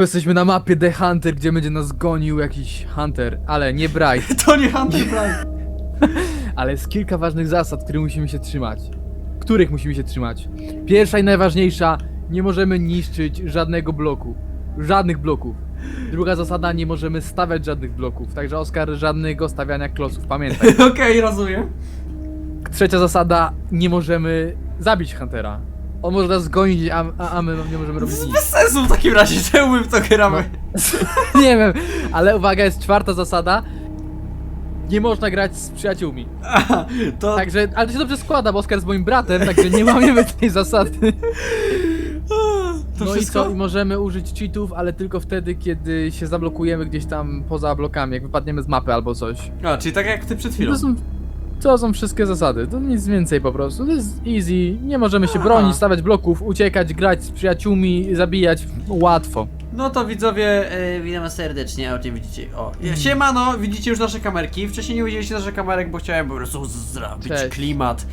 Jesteśmy na mapie The Hunter, gdzie będzie nas gonił jakiś Hunter, ale nie Bright. To nie Hunter Prime. Ale jest kilka ważnych zasad, których musimy się trzymać. Których musimy się trzymać. Pierwsza i najważniejsza, nie możemy niszczyć żadnego bloku. Żadnych bloków. Druga zasada, nie możemy stawiać żadnych bloków. Także Oskar, żadnego stawiania kloców, pamiętaj. Okej, rozumiem. Trzecia zasada, nie możemy zabić Huntera. On może nas gonić, a, a, a my nie możemy robić nic. Bez sensu w takim razie, czemu my w to gramy? Nie wiem, ale uwaga, jest czwarta zasada. Nie można grać z przyjaciółmi. To... Także, ale to się dobrze składa, bo Oskar jest moim bratem, także nie łamiemy tej zasady. To no wszystko? i co? I możemy użyć cheatów, ale tylko wtedy, kiedy się zablokujemy gdzieś tam poza blokami, jak wypadniemy z mapy albo coś. A, czyli tak jak ty przed chwilą. To są, to są wszystkie zasady, to nic więcej po prostu. To jest easy, nie możemy się Aha. bronić, stawiać bloków, uciekać, grać z przyjaciółmi, zabijać. Łatwo. No to widzowie, e, witam was serdecznie, o czym widzicie. O, siemano, widzicie już nasze kamerki. Wcześniej nie widzieliście naszych kamerek, bo chciałem po prostu zrobić Cześć. klimat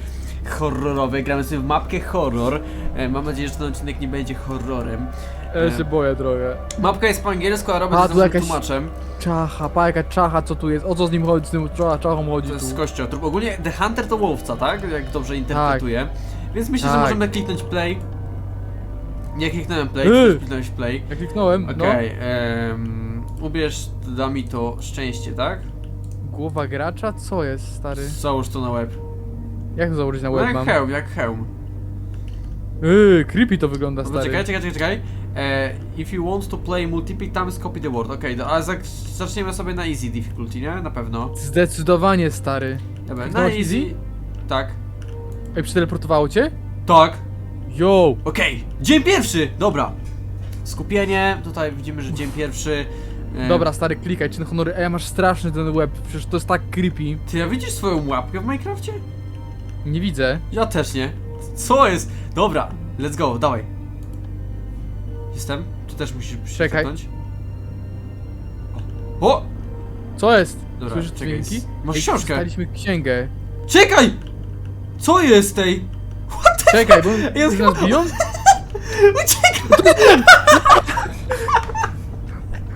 horrorowy. Gramy sobie w mapkę horror. E, mam nadzieję, że ten odcinek nie będzie horrorem. Ja się boję trochę. Mapka jest po angielsku, a Robert A, jest tu naszym jakaś- tłumaczem. Czacha, pa jaka czacha, co tu jest? O co z nim chodzi? Z tym cza- czachą chodzi To jest kościotrup. Ogólnie The Hunter to łowca, tak? Jak dobrze interpretuję. Więc myślę, że Tak. możemy kliknąć play. Nie kliknąłem play, Yy. kliknąć play. Ja kliknąłem, no. Okej, em, ubierz, da mi to szczęście, tak? Głowa gracza? Co jest, stary? Załóż to na łeb. Jak to założyć na No web jak mam? hełm, jak hełm. Yy, creepy to wygląda, Dobra, stary. czekaj, czekaj, czekaj, czekaj. E, if you want to play multiple times, copy the word. Okej, okay, ale zaczniemy sobie na easy difficulty, nie? Na pewno. Zdecydowanie, stary. Dobra, na easy. easy? Tak. Ej, przeteleportowało cię? Tak. Yo! Okej, dzień pierwszy! Dobra. Skupienie, tutaj widzimy, że dzień pierwszy. E, Dobra, stary, klikaj, czyn honory. Ej, masz straszny ten web, przecież to jest tak creepy. Ty, a widzisz swoją łapkę w Minecrafcie? Nie widzę. Ja też nie. Co jest? Dobra, let's go, dawaj. Jestem? Ty też musisz Czekaj. przyciągnąć. O! o! Co jest? Dobra, Słyszysz czekaj, dźwięki? s- masz Ej, książkę. Dostaliśmy księgę. Czekaj! Co jest tej? Czekaj, bo Ja już nas biją? Uciekaj!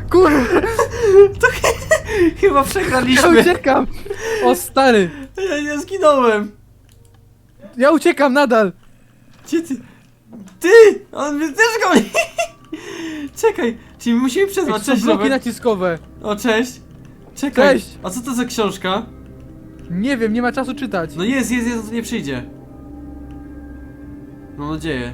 Kurwa, Chyba ja przegraliśmy. uciekam! O, stary! Ja nie zginąłem. Ja uciekam nadal! Gdzie ty? Ty! On mnie też goni! Czekaj, czyli my musimy Ej, to są Cześć, bloki Robert. naciskowe. O, cześć. Czekaj. Cześć. A co to za książka? Nie wiem, nie ma czasu czytać. No jest, jest, jest, to nie przyjdzie. Mam nadzieję.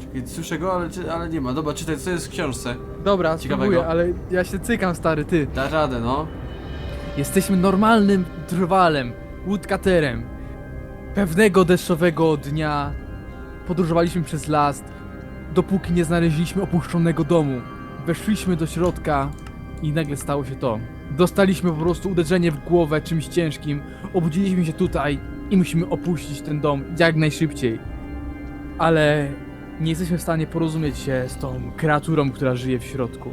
Czekaj, słyszę go, ale, czy- ale nie ma. Dobra, czytaj, co jest w książce. Dobra, Ciekawego. spróbuję, ale ja się cykam, stary, ty. Da radę, no. Jesteśmy normalnym drwalem, woodcutterem. Pewnego deszczowego dnia podróżowaliśmy przez las, dopóki nie znaleźliśmy opuszczonego domu. Weszliśmy do środka i nagle stało się to. Dostaliśmy po prostu uderzenie w głowę czymś ciężkim, obudziliśmy się tutaj i musimy opuścić ten dom jak najszybciej. Ale nie jesteśmy w stanie porozumieć się z tą kreaturą, która żyje w środku.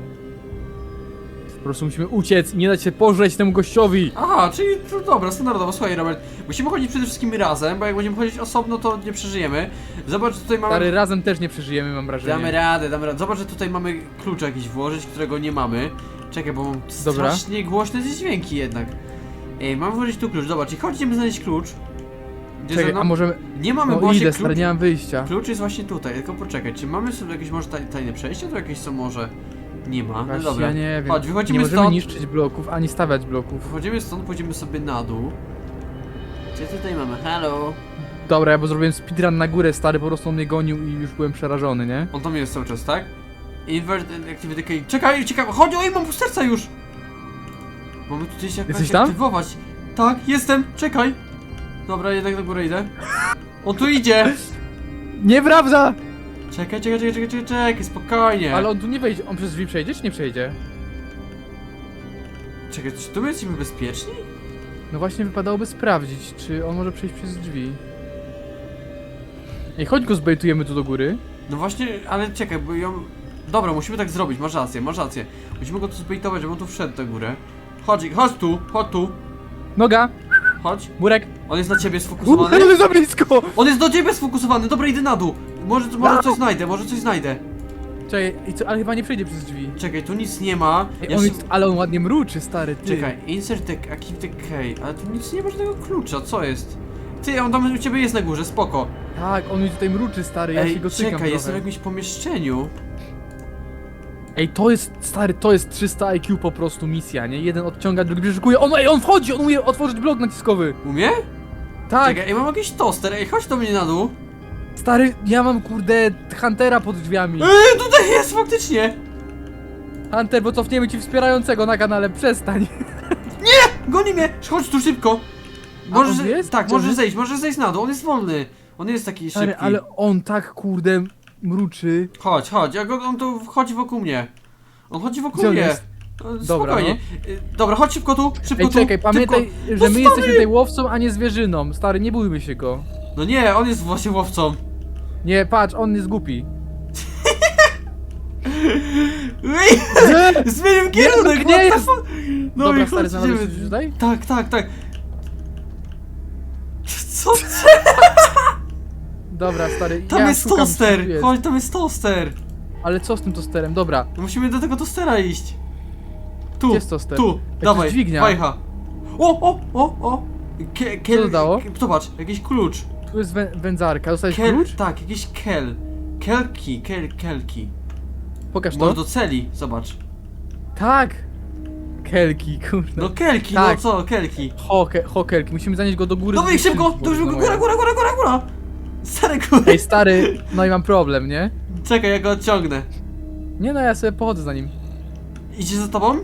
Po prostu musimy uciec i nie dać się pożreć temu gościowi. Aha, czyli to dobra, standardowo. Słuchaj, Robert, musimy chodzić przede wszystkim razem, bo jak będziemy chodzić osobno, to nie przeżyjemy. Zobacz, tutaj mamy... Stary, razem też nie przeżyjemy, mam wrażenie. Damy radę, damy radę. Zobacz, że tutaj mamy klucz jakiś włożyć, którego nie mamy. Czekaj, bo mam Dobra. strasznie głośne te dźwięki jednak. Ej, mam włożyć tu klucz, zobacz, i chodźmy znaleźć klucz. Gdzie ze Czekaj, mną? a możemy... Nie mamy No właśnie idę, klucz. stary, nie mam wyjścia. Klucz jest właśnie tutaj, tylko poczekaj, czy mamy sobie jakieś może taj, tajne przejście? Tu jakieś są może... Nie ma, no Właśnie, dobra. ja nie wiem. Chodź, wychodzimy nie możemy stąd. niszczyć bloków, ani stawiać bloków. Wychodzimy stąd, pójdziemy sobie na dół. Co tutaj mamy? Halo? Dobra, ja bo zrobiłem speedrun na górę, stary, po prostu on mnie gonił i już byłem przerażony, nie? On tam jest cały czas, tak? Invert Activity Key. Czekaj, czekaj, chodź, oj, mam serca już! Mamy tutaj się jakoś tam? aktywować. Tak, jestem, czekaj. Dobra, jednak na górę idę. On tu idzie! Nieprawda! Czekaj, czekaj, czekaj, czekaj, czekaj, czekaj, spokojnie. Ale on tu nie wejdzie, on przez drzwi przejdzie, czy nie przejdzie? Czekaj, czy tu my jesteśmy bezpieczni? No właśnie wypadałoby sprawdzić, czy on może przejść przez drzwi. Ej, chodź go zbejtujemy tu do góry. No właśnie, ale czekaj, bo ją... Dobra, musimy tak zrobić, masz rację, masz rację. Musimy go tu zbejtować, żeby on tu wszedł na górę. Chodź, chodź tu, chodź tu, Noga, chodź. murek. On jest na ciebie sfokusowany. ale za blisko! On jest do ciebie sfokusowany, dobra, idę na dół. Może, może Na coś znajdę, może coś znajdę. Czekaj, i co, ale chyba nie przejdzie przez drzwi. Czekaj, tu nic nie ma. Ej, Ja on się- jest, ale on ładnie mruczy, stary, ty. Czekaj, insert the, a keep the key, ale tu nic nie ma żadnego klucza, co jest? Ty, on tam u ciebie jest na górze, spoko. Tak, on mi tutaj mruczy, stary, ja się Ej, go cykam czekaj, jestem w trochę. jakimś pomieszczeniu. Ej, to jest, stary, to jest 300 IQ po prostu misja, nie? Jeden odciąga, drugi przeszukuje. On, ej, on wchodzi, on umie otworzyć blok naciskowy. Umie? Tak, Czekaj, ej, mam jakiś toster, ej, chodź do mnie na dół. Stary, ja mam, kurde, Huntera pod drzwiami. Ej, tutaj jest, faktycznie! Hunter, bo cofniemy ci wspierającego na kanale, przestań. Goni mnie! Chodź tu szybko! A Możesz, on jest? tak, Gdzie on możesz jest? zejść, możesz zejść na dół, on jest wolny. On jest taki Stary, szybki. ale on tak, kurde, mruczy. Chodź, chodź, jak on, on tu chodzi wokół mnie. On chodzi wokół Gdzie on mnie. jest? No, Dobra, Spokojnie. Y, Dobra, chodź szybko tu, szybko Ej, tu. czekaj, pamiętaj, że No my stary! jesteśmy tutaj łowcą, a nie zwierzyną. Stary, nie bójmy się go. No nie, on jest właśnie łowcą. Nie, patrz, on jest głupi. Zmienił kierunek, no nie the jest. No Dobra, i stary, chodź, znalazłeś coś tutaj? Tak, tak, tak. Co? Dobra, stary, Tam ja jest szukam, toster! jest. Chodź, tam jest toster! Ale co z tym tosterem? Dobra, No Musimy do tego tostera iść. Tu, Gdzie jest toster? tu, to dawaj, dźwignia. wajcha. O, o, o, o! Ke, kel, Co to dało? ke- Zobacz, jakiś klucz. Tu jest wę wędzarka. Dostałeś Kel, klucz? tak, jakiś kel. Kelki, kel, kelki. Pokaż Może to. do celi, zobacz. Tak! Kelki, kurde. No kelki, Tak. no co, kelki. Ho, ke, ho, kelki, musimy zanieść go do góry. Dawaj, do szybko, tu już może góra, góra, góra, góra, góra! Stary góry. Ej, stary, no i mam problem, nie? Czekaj, ja go odciągnę. Nie no, ja sobie pochodzę za nim. Idzie za tobą?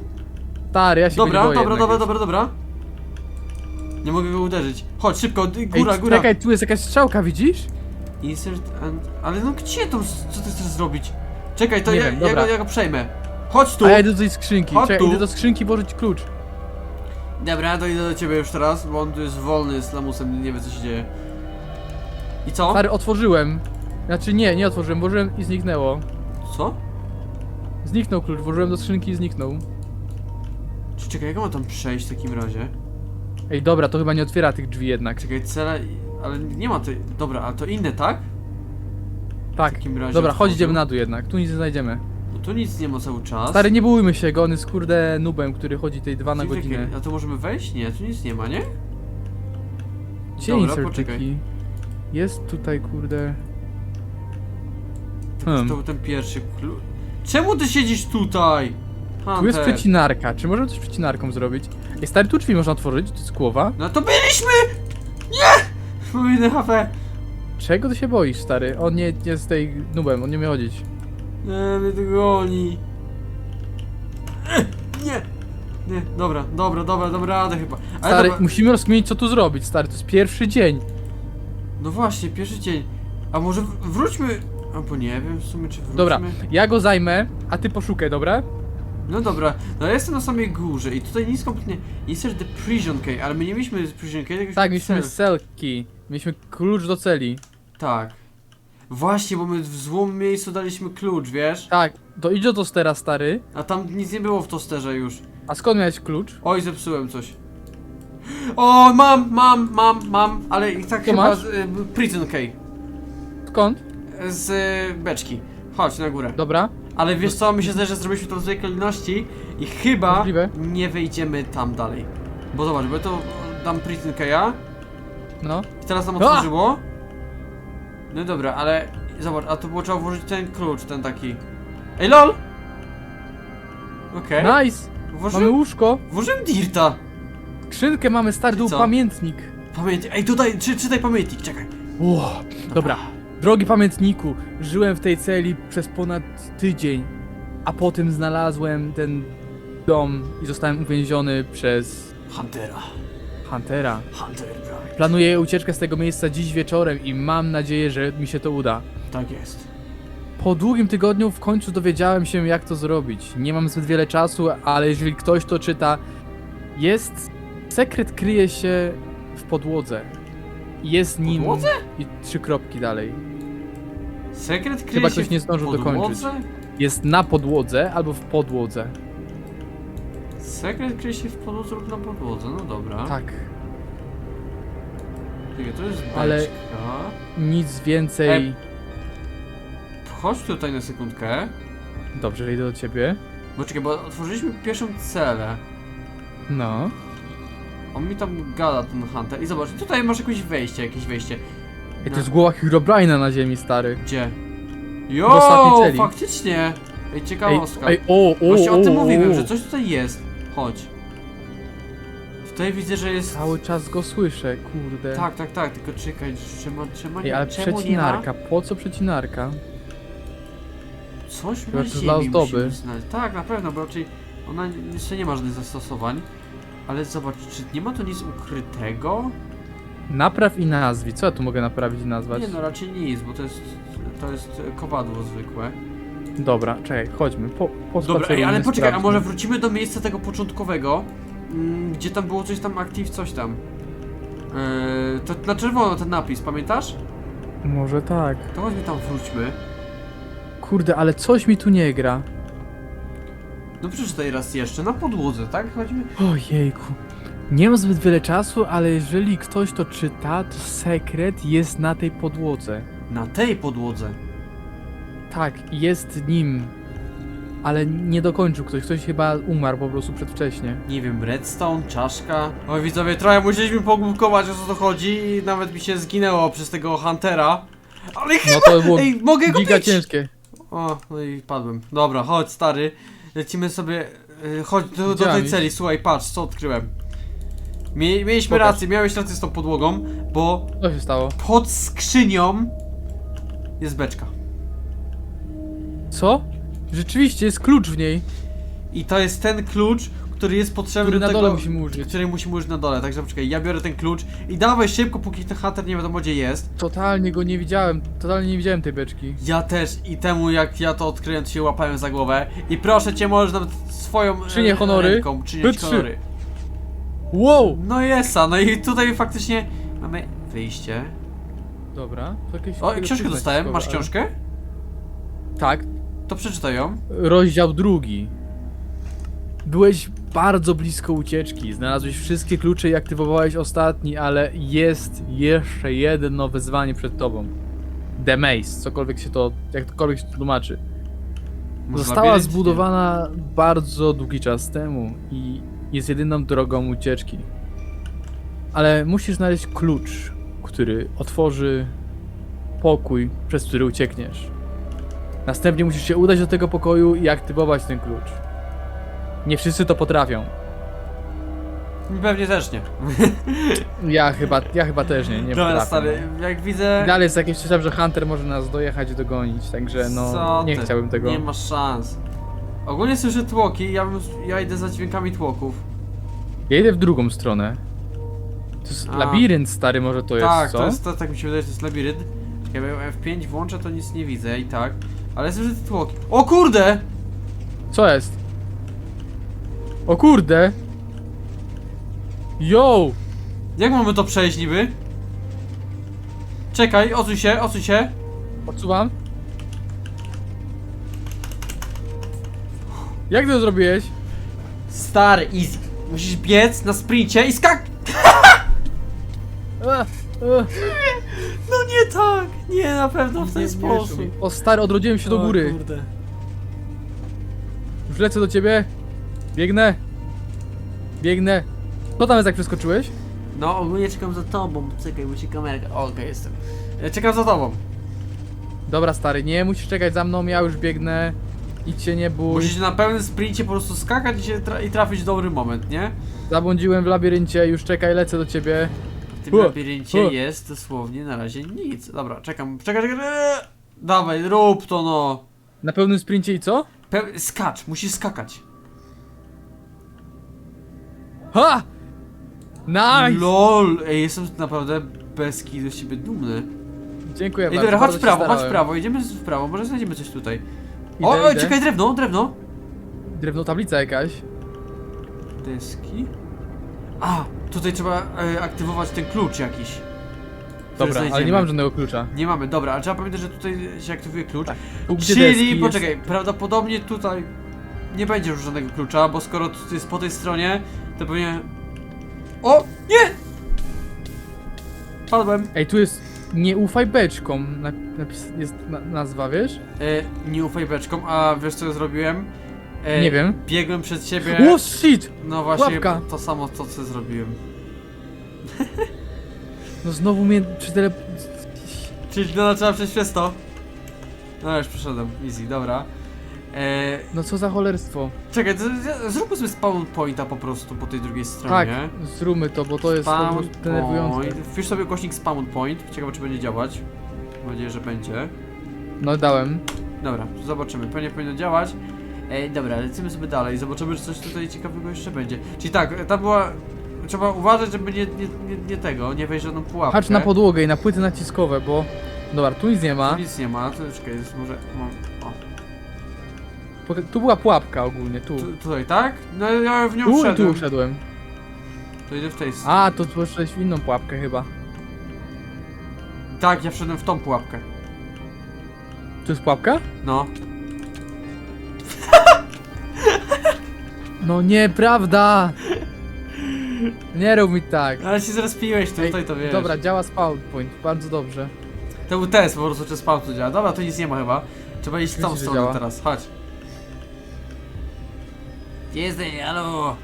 Stary, ja się go Dobra, nie boję dobra, jednak dobra, dobra, dobra. Nie mogę go uderzyć. Chodź, szybko, góra, Ej, góra. Czekaj, tu jest jakaś strzałka, widzisz? Insert and... Ale no gdzie to? Co ty chcesz zrobić? Czekaj, to Nie ja, wiem, ja, dobra. go, ja go przejmę. Chodź tu! A ja idę do tej skrzynki. Chodź Czekaj, tu. idę do skrzynki włożyć klucz. Dobra, to idę do ciebie już teraz, bo on tu jest wolny z lamusem, nie wie co się dzieje. I co? Stary, otworzyłem. Znaczy nie, nie otworzyłem, włożyłem i zniknęło. Co? Zniknął klucz, włożyłem do skrzynki i zniknął. Czy czekaj, jak mam tam przejść w takim razie? Ej, dobra, to chyba nie otwiera tych drzwi jednak. Czekaj, cela... Ale nie ma tej... Dobra, ale to inne, tak? Tak. W takim razie Dobra, chodź otworzył. idziemy na dół jednak, tu nic nie znajdziemy. No tu nic nie ma cały czas. Stary, nie bójmy się go, on jest kurde nubem, który chodzi tej dwa na Czekaj, godzinę. A to możemy wejść? Nie, tu nic nie ma, nie? Gdzie Dobra, poczekaj. Jest tutaj kurde... To Hmm. był ten pierwszy klucz. Czemu ty siedzisz tutaj? Tu jest Hunter. przecinarka, czy możemy coś przecinarką zrobić? Ej, stary, tu drzwi można otworzyć, to jest głowa. No to byliśmy! Nie! Mówię HP. Czego ty się boisz, stary? On nie jest tej nubem, on nie umie chodzić. Nie, mnie to goni. Nie! Nie, dobra, dobra, dobra, dobra, radę chyba. Ale Stary, dobra, musimy rozkminić co tu zrobić, stary, to jest pierwszy dzień. no właśnie, pierwszy dzień. A może wróćmy... Albo nie wiem w sumie, czy wróćmy... Dobra, ja go zajmę, a ty poszukaj, dobra? No dobra, no ja jestem na samej górze i tutaj nic kompletnie... Insert the prison key, ale my nie mieliśmy prison key, tylko Tak, mieliśmy mieliśmy cel. selki. Mieliśmy klucz do celi. Tak. Właśnie, bo my w złym miejscu daliśmy klucz, wiesz? Tak, to idź do tostera, stary. A tam nic nie było w tosterze już. A skąd miałeś klucz? Oj, zepsułem coś. O, mam, mam, mam, mam, ale i tak Co chyba masz? z, y, prison key. Skąd? Z y, beczki. Chodź na górę. Dobra. Ale wiesz co, zdaje, że zrobiliśmy to w złej kolejności i chyba Możliwe. nie wejdziemy tam dalej. Bo zobacz, bo ja to dam prison key'a No. i teraz nam A! otworzyło. No dobra, ale zobacz, a to było trzeba włożyć ten klucz, ten taki. Ej, lol! Okej. Nice! Mamy Włożyłem, łóżko. włożyłem dirta. Skrzynkę mamy, stary, tu Co? pamiętnik. Ej tutaj, czy, czytaj pamiętnik, czekaj. Ło, dobra. Drogi pamiętniku, żyłem w tej celi przez ponad tydzień, a potem znalazłem ten dom i zostałem uwięziony przez Huntera. Huntera. Hunter Bright. Planuję ucieczkę z tego miejsca dziś wieczorem i mam nadzieję, że mi się to uda. Tak jest. Po długim tygodniu w końcu dowiedziałem się, jak to zrobić. Nie mam zbyt wiele czasu, ale jeżeli ktoś to czyta, jest. Sekret kryje się w podłodze. Jest nim. Podłodze? I trzy kropki dalej. Sekret kryje Chyba się ktoś nie w zdążył podłodze? dokończyć. Jest na podłodze albo w podłodze. Sekret kryje się w podłodze lub na podłodze, no dobra. Tak. Czekaj, to jest beczka. Ale- Nic więcej. Ej. Chodź tutaj na sekundkę. Dobrze, idę do ciebie. Bo czekaj, bo otworzyliśmy pierwszą celę. No. On mi tam gada, ten Hunter. I zobacz, tutaj masz jakieś wejście, jakieś wejście. Ej, to jest głowa Herobrine'a na ziemi, stary. Gdzie? Ostatniej Jo, celi. faktycznie! Ej, ciekawostka. ej, o, o, Właśnie o tym o, mówiłem, o. że coś tutaj jest. Chodź. Tutaj widzę, że jest... Cały czas go słyszę, kurde. Tak, tak, tak, tylko czekaj, czemu, czemu, Ej, ale czemu nie ma? przecinarka, po co przecinarka? Coś Chyba na to ziemi dla ozdoby. musimy znaleźć. Tak, na pewno, bo raczej ona jeszcze nie ma żadnych zastosowań. Ale zobacz, czy nie ma tu nic ukrytego? Napraw i nazwij. Co ja tu mogę naprawić i nazwać? Nie no, raczej nic, bo to jest, to jest kowadło zwykłe. Dobra, czekaj, chodźmy. Po, po Dobra, ej, ale poczekaj, a może wrócimy do miejsca tego początkowego, mm, gdzie tam było coś tam active, coś tam. Yy, to na czerwono ten napis, pamiętasz? Może tak. To chodźmy tam wróćmy. Kurde, ale coś mi tu nie gra. No przeczytaj raz jeszcze, na podłodze, tak? Chodźmy. Ojejku. Nie mam zbyt wiele czasu, ale jeżeli ktoś to czyta, to sekret jest na tej podłodze. Na tej podłodze. Tak, jest nim. Ale nie dokończył ktoś. Ktoś chyba umarł po prostu przedwcześnie. Nie wiem, redstone, czaszka. Oj widzowie, trochę musieliśmy pogłówkować o co to chodzi i nawet mi się zginęło przez tego Huntera. Ale chyba... No to było Ej, mogę go giga bić! ciężkie. O, no i padłem. Dobra, chodź stary. Lecimy sobie... y, Chodź do, do Widziałem tej ich. celi, słuchaj, patrz, co odkryłem. Mie, mieliśmy Pokaż. rację, miałeś rację z tą podłogą, bo Co się stało? pod skrzynią jest beczka. Co? Rzeczywiście, jest klucz w niej, I to jest ten klucz, który jest potrzebny który do na tego... dole musimy użyć. Który musimy użyć na dole, także poczekaj, ja biorę ten klucz i dawaj szybko, póki ten Hunter nie wiadomo gdzie jest. Totalnie go nie widziałem, totalnie nie widziałem tej beczki. Ja też i temu jak ja to odkryłem, to się łapałem za głowę. I proszę cię, możesz nawet swoją Czynię e, honory. ręką czynić honory. Wow! No jest, no i tutaj faktycznie mamy wyjście. Dobra, to jakieś... O, książkę dostałem, masz książkę? Tak, To przeczytaj ją. rozdział drugi. Byłeś bardzo blisko ucieczki, znalazłeś wszystkie klucze i aktywowałeś ostatni, ale jest jeszcze jedno wyzwanie przed tobą. The Maze, cokolwiek się to, jakkolwiek się to tłumaczy. Może Została? Nie. zbudowana bardzo długi czas temu i jest jedyną drogą ucieczki. Ale musisz znaleźć klucz, który otworzy pokój, przez który uciekniesz. Następnie musisz się udać do tego pokoju i aktywować ten klucz. Nie wszyscy to potrafią. Pewnie też nie. Ja chyba, ja chyba też nie, nie Dobra, potrafię. stary, jak widzę... Dalej jest jakieś coś, że Hunter może nas dojechać i dogonić, także no Co nie ty? chciałbym tego. Nie masz szans. Ogólnie słyszę tłoki, ja, bym, ja idę za dźwiękami tłoków. Ja idę w drugą stronę. To jest A. labirynt stary może to jest, tak, co? to jest, to, tak mi się wydaje, że to jest labirynt. Jak ja F5 włączę, to nic nie widzę i tak. Ale słyszę te tłoki. O kurde! Co jest? O kurde! Yo! Jak mamy to przejść niby? Czekaj, odsuń się, odsuń się. Odsuwam. Jak ty to zrobiłeś? Stary, easy. Musisz biec na sprincie i skak... No nie tak! Nie, na pewno w ten sposób. O stary, odrodziłem się do O góry. Kurde. Już lecę do ciebie. Biegnę. Biegnę. Co tam jest jak przeskoczyłeś? No, ogólnie czekam za tobą. Czekaj, musi kamerka. O, Okej, jestem. Ja czekam za tobą. Dobra stary, nie musisz czekać za mną, ja już biegnę. Idź się nie bój. Musisz na pełnym sprincie po prostu skakać i, się tra i trafić w dobry moment, nie? Zabłądziłem w labiryncie, już czekaj, lecę do ciebie. W tym labiryncie jest dosłownie na razie nic. Dobra, czekam, czekaj, czekaj. eee! Dawaj, rób to no. Na pełnym sprincie i co? Pe skacz, musisz skakać. Ha! Nice! LOL, ej, jestem naprawdę bez kidu z ciebie dumny. Dziękuję Ej, bardzo. dobra, chodź bardzo w się prawo, chodź w starałem. prawo, idziemy w prawo, może znajdziemy coś tutaj. Idę, o, o, idę. czekaj, drewno, drewno. Drewno tablica jakaś. Deski. A, tutaj trzeba e, aktywować ten klucz jakiś. który Dobra, ale nie mam żadnego klucza. Nie mamy, dobra, ale trzeba pamiętać, że tutaj się aktywuje klucz. Tak. Tu, gdzie Czyli, deski jest- poczekaj, prawdopodobnie tutaj nie będzie już żadnego klucza, bo skoro tu jest po tej stronie, to pewnie... O! Nie! Padłem. Ej, tu jest... Nie ufaj beczkom, na, napis, jest na, nazwa, wiesz? E, nie ufaj beczkom, a wiesz co ja zrobiłem? E, Nie wiem. Biegłem przed siebie. O shit! No właśnie, Pułapka. to samo to co zrobiłem. No znowu mnie przy tele... Czyli no, trzeba przejść przez to. No już przeszedłem, easy, dobra. E, No co za cholerstwo. czekaj, to, to, zróbmy sobie spawn pointa po prostu po tej drugiej Tak, stronie. zróbmy to, bo to jest po Spawn prostu denerwujące. point. Wpisz sobie głośnik spawn point. Ciekawe czy będzie działać. Mam nadzieję, że będzie. No dałem. Dobra, zobaczymy. Pewnie powinno działać. Ej, dobra, lecimy sobie dalej. Zobaczymy, czy coś tutaj ciekawego jeszcze będzie. Czyli tak, tam była... Trzeba uważać, żeby nie, nie, nie, nie tego, nie wejść w żadną pułapkę. Patrz na podłogę i na płyty naciskowe, bo... Dobra, tu nic nie ma. Tu nic nie ma, to czekaj, jest może... Mam, Poka- Tu była pułapka ogólnie, tu. tu, tutaj, tak? No ja w nią Tu i tu wszedłem. To idę w tej. A, to tu poszedłeś w inną pułapkę chyba. Tak, ja wszedłem w tą pułapkę. Tu jest pułapka? No. No nieprawda! Nie rób mi tak. Ale się zaraz piłeś Ej, tutaj, to wiesz. Dobra, działa spawn point, bardzo dobrze. To był test po prostu, czy spawn tu działa. Dobra, to nic nie ma chyba. Trzeba iść w tą Oczywiście, że stronę działa. teraz, chodź. Gdzie jesteś, halo?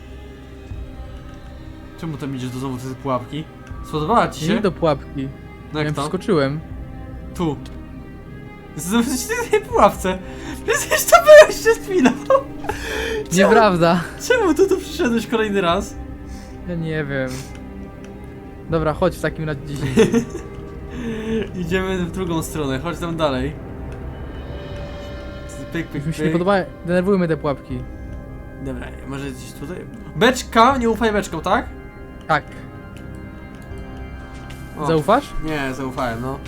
Czemu tam idziesz do domu te pułapki? Spodobała ci Nie się? do pułapki. No Ja jak to? wskoczyłem. Tu. Znowu jesteś w tej pułapce. Przecież to byłeś przed chwilą. Nieprawda. Czemu ty tu przyszedłeś kolejny raz? Ja nie wiem. Dobra, chodź w takim razie dzisiaj. Idziemy w drugą stronę, chodź tam dalej. Pyk, pyk, Mi się nie pyk. podoba, denerwują mnie te pułapki. Dobra, może gdzieś tutaj? Beczka, nie ufaj beczką, tak? Tak. O, Zaufasz? Nie, zaufałem, no.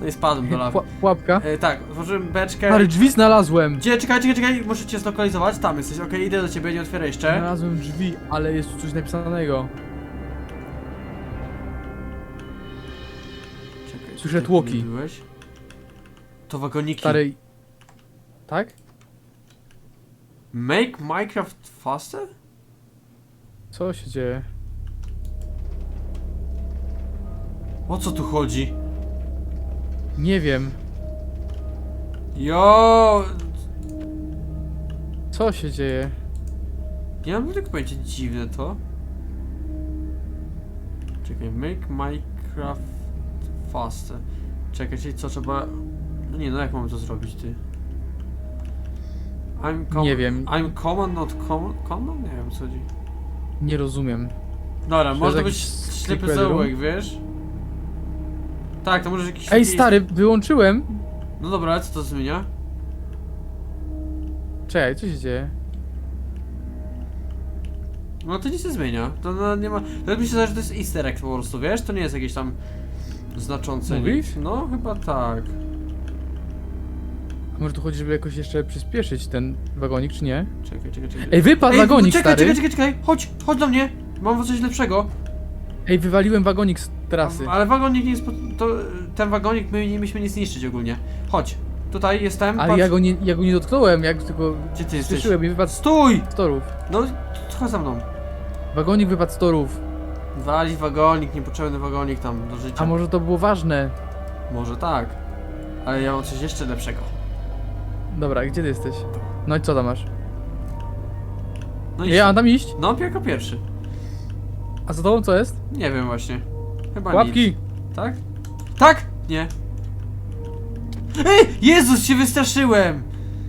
No i spadłem do lawy. Pu- pułapka. E, tak, otworzyłem beczkę. Stary, drzwi znalazłem. Gdzie, czekaj, czekaj, czekaj, muszę cię zlokalizować. Tam jesteś, okej, idę do ciebie, nie otwieraj jeszcze. Znalazłem drzwi, ale jest tu coś napisanego. Czekaj, Słyszę tutaj tłoki. Byłeś? To wagoniki. Stary... Tak? Make Minecraft faster? Co się dzieje? O co tu chodzi? Nie wiem. Jo, Co się dzieje? Nie mam tego pojęcia, dziwne to. Czekaj, make Minecraft faster. Czekaj, czyli co trzeba... No nie, no jak mamy to zrobić, ty? I'm com- Nie wiem. I'm common, not common? Common? Nie wiem, co chodzi. Nie rozumiem. Dobra, Czy może to być jakiś ślepy secret room? zaułek, wiesz? Tak, to może jakiś... Ej, jakiś- stary, wyłączyłem. No dobra, ale co to zmienia? Czekaj, co się dzieje? No to nic nie zmienia. To no, nie ma... To mi się zdaje, że to jest easter egg po prostu, wiesz? To nie jest jakieś tam znaczące Mówisz? nic. No, chyba tak. A może tu chodzi, żeby jakoś jeszcze przyspieszyć ten wagonik, czy nie? Czekaj, czekaj, czekaj. Ej, wypadł wagonik, czekaj, stary! czekaj, czekaj, czekaj, chodź, chodź do mnie. Mam coś lepszego. Ej, wywaliłem wagonik z trasy. Ale wagonik nie jest... po- To, ten wagonik my nie mieliśmy nie zniszczyć ogólnie. Chodź, tutaj jestem, Ale patrz. ja go nie, ja go nie dotknąłem, jak tylko Gdzie ty jesteś? słyszałem i wypadł z Stój! torów. No, chodź za mną. Wagonik wypadł z torów. Walić wagonik, niepotrzebny wagonik tam do życia. A może to było ważne? Może tak. Ale ja mam coś jeszcze lepszego. Dobra, gdzie ty jesteś? No i co tam masz? No i Ja mam tam iść? No, jako pierwszy. A za tobą co jest? Nie wiem właśnie. Chyba Łapki! nic. Tak? Tak! Nie. Ej! Jezus, się wystraszyłem!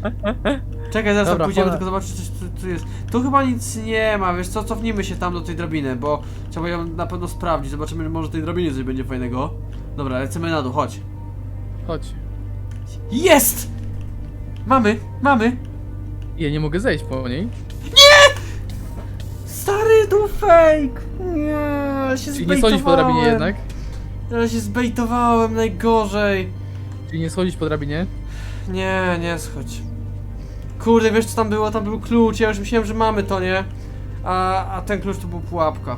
Czekaj, zaraz Dobra, tam pójdziemy, tylko zobaczyć, czy tu, tu jest. Tu chyba nic nie ma, wiesz co, cofnijmy się tam do tej drabiny, bo trzeba ją na pewno sprawdzić. Zobaczymy, może tej drabinie coś będzie fajnego. Dobra, lecimy na dół, chodź. Chodź. Jest! Mamy, mamy! Ja nie mogę zejść po niej. Stary, to fake! Nie, się Czyli nie schodzić po drabinie jednak? Ja się zbejtowałem najgorzej. Czyli nie schodzić po drabinie? Nie, nie schodź. Kurde, wiesz co tam było? Tam był klucz, ja już myślałem, że mamy to, nie? A, a ten klucz to był pułapka.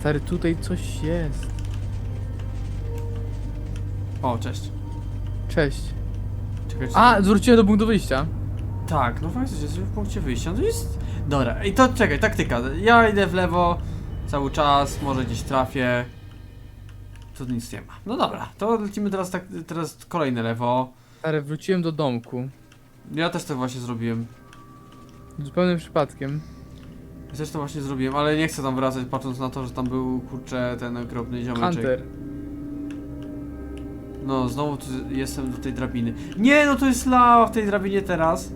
Stary, tutaj coś jest. O, cześć. Cześć. Czekaj. A, zwróciłem do punktu wyjścia. Tak, no faktycznie, jesteśmy w punkcie wyjścia. No to jest... Dobra, i to czekaj, taktyka. Ja idę w lewo cały czas, może gdzieś trafię. Tu nic nie ma. No dobra, to lecimy teraz tak, teraz kolejne lewo. Stary, wróciłem do domku. Ja też to właśnie zrobiłem. Zupełnym przypadkiem. Ja też to właśnie zrobiłem, ale nie chcę tam wracać, patrząc na to, że tam był, kurczę, ten okropny ziomeczek. Hunter. No, znowu tu jestem do tej drabiny. Nie, no to jest lawa w tej drabinie teraz. Czy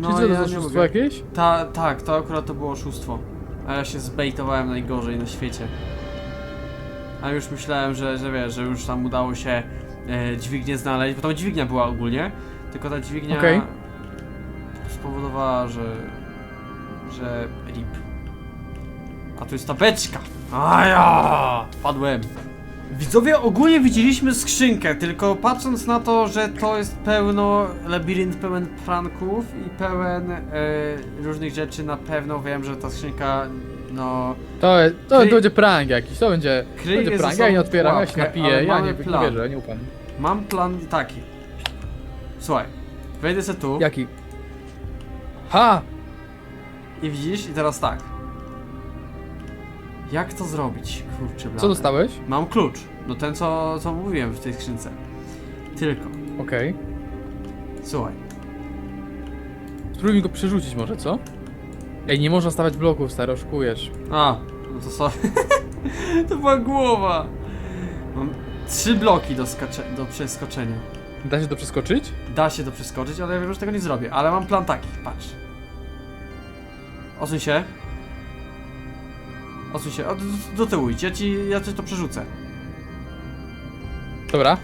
No, to ja nie oszustwo mogę. jakieś? Ta, tak, to akurat to było oszustwo. A ja się zbejtowałem najgorzej na świecie. A już myślałem, że, że wiesz, że już tam udało się e, dźwignię znaleźć, bo tam dźwignia była ogólnie, tylko ta dźwignia Okej. spowodowała, że... że rip. A tu jest ta beczka! Aja! Padłem. Widzowie, ogólnie widzieliśmy skrzynkę, tylko patrząc na to, że to jest pełno, labirynt pełen pranków i pełen e, różnych rzeczy, na pewno wiem, że ta skrzynka, no, To, to, będzie prank jakiś, to będzie, to kryje będzie ze prank. Ja nie otwieram, ja się pułapkę, napiję, ale ja mamy nie, nie plan. wierzę, nie ufam. Mam plan taki. Słuchaj, wejdę se tu Jaki? Ha! i widzisz, i teraz tak. Jak to zrobić? Kurczę, blady. Co dostałeś? Mam klucz, no ten co, co mówiłem w tej skrzynce. Tylko, Okej. słuchaj, Spróbuj mi go przerzucić może, co? Ej, nie można stawiać bloków, stary, oszukujesz. A, no to sorry. to była głowa. Mam trzy bloki do, skacze- do przeskoczenia. Da się to przeskoczyć? Da się to przeskoczyć, ale ja wiem, że tego nie zrobię. Ale mam plan taki, patrz. Osuń się. Osuń się, o, do, do tyłu idź, ja ci, ja ci to przerzucę. Dobra.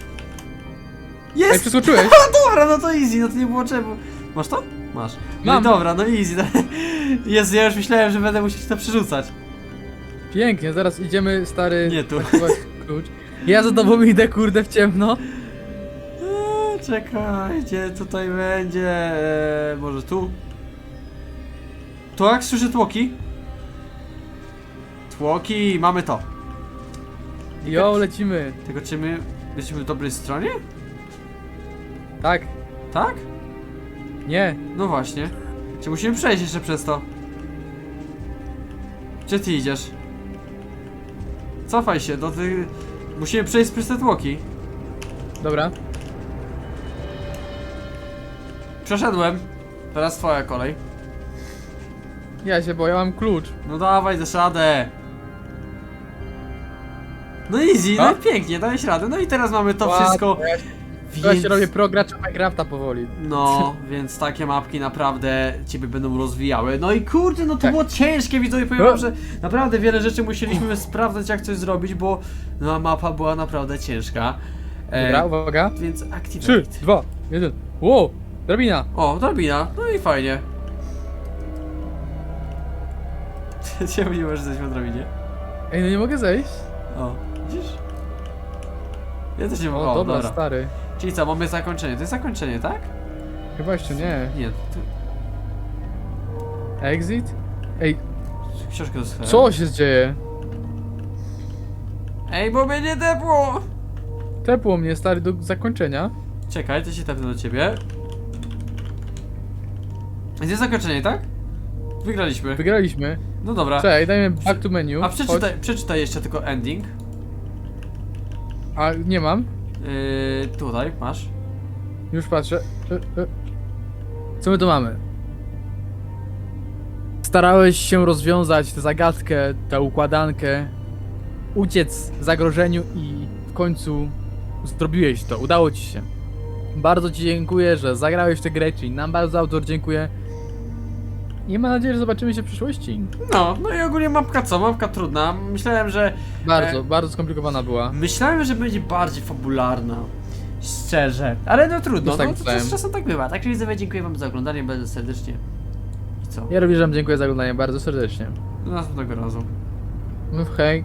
Ej, Jest! przeskoczyłeś? Dobra, no to easy, no to nie było czemu. Masz to? Masz. No Mam. dobra, no easy. Jest, ja już myślałem, że będę musiał ci to przerzucać. Pięknie, zaraz idziemy, stary, Nie tu. klucz. Ja za tobą idę, kurde, w ciemno. Eee, czekaj, gdzie tutaj będzie? Eee, może tu? Jak słyszę tłoki? Tłoki, mamy to. Jo, lecimy. Tylko czy my jesteśmy w dobrej stronie? Tak, Tak? nie. No właśnie. Czy musimy przejść jeszcze przez to? Gdzie ty idziesz? Cofaj się, do tych... Musimy przejść przez te tłoki. Dobra. Przeszedłem. Teraz twoja kolej. Ja się boję, mam klucz. No dawaj, dasz radę. No easy, no i pięknie, dałeś radę. No i teraz mamy to Ładnie, wszystko. Więc... ja się robię pro gracza Minecrafta powoli. No, więc takie mapki naprawdę ciebie będą rozwijały. No i kurde, no to Tak. było ciężkie, widzowie, powiem wam, że naprawdę wiele rzeczy musieliśmy sprawdzać, jak coś zrobić, bo no, mapa była naprawdę ciężka. E, Dobra, uwaga. Więc Trzy, activate. dwa, jeden. Wow, drabina. O, drabina, no i fajnie. Czemu nie możesz zejść po drabinie? Ej, no nie mogę zejść. O, widzisz? Ja też nie mogę. O, dobra, dobra. stary. Czyli co, mamy zakończenie. To jest zakończenie, tak? Chyba jeszcze nie. Nie, ty... Exit? Ej, książkę dostałem. co się dzieje? Ej, bo mnie nie depło! Tepło mnie, stary, do zakończenia. Czekaj, to się tepnę do ciebie. Jest zakończenie, tak? Wygraliśmy. Wygraliśmy. No dobra. Cześć, dajmy back to menu. A Chodź. przeczytaj, przeczytaj jeszcze tylko ending. A, nie mam. Yy, tutaj, masz. Już patrzę. E, e. Co my tu mamy? Starałeś się rozwiązać tę zagadkę, tę układankę, uciec zagrożeniu i w końcu zrobiłeś to, udało ci się. Bardzo ci dziękuję, że zagrałeś w tę grę, czyli nam bardzo autor dziękuję. I mam nadzieję, że zobaczymy się w przyszłości. No, no i ogólnie mapka co? Mapka trudna. Myślałem, że... Bardzo, E. bardzo skomplikowana była. Myślałem, że będzie bardziej fabularna. Szczerze. Ale no trudno, tak no to, myślałem. to czasem tak bywa. Także widzowie, dziękuję wam za oglądanie bardzo serdecznie. I co? Ja również wam dziękuję za oglądanie bardzo serdecznie. Do następnego razu. No hej.